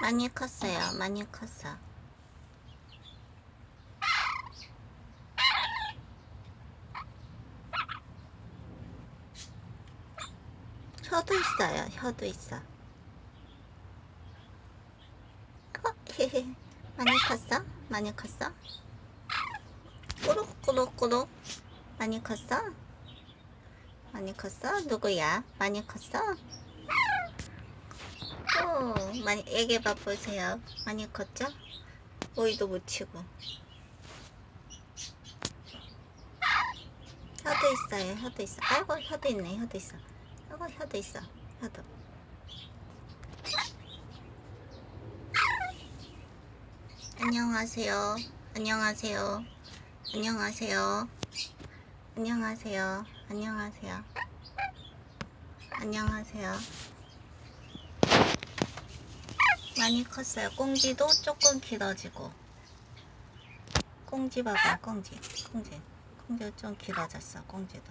많이 컸어요. 많이 컸어. 혀도 있어요. 혀도 있어. 어. 많이 컸어? 많이 컸어? 꾸룩꾸룩꾸룩. 많이 컸어? 많이 컸어? 누구야? 많이 컸어? 오, 많이 애기 봐 보세요. 많이 컸죠? 오이도 묻히고. 혀도 있어요. 혀도 있어. 아이고 혀도 있네. 혀도 있어. 아이고 혀도 있어. 혀도. 안녕하세요. 안녕하세요. 안녕하세요. 안녕하세요. 안녕하세요. 안녕하세요. 많이 컸어요. 꽁지도 조금 길어지고. 꽁지 봐봐, 꽁지. 꽁지. 꽁지가 좀 길어졌어, 꽁지도.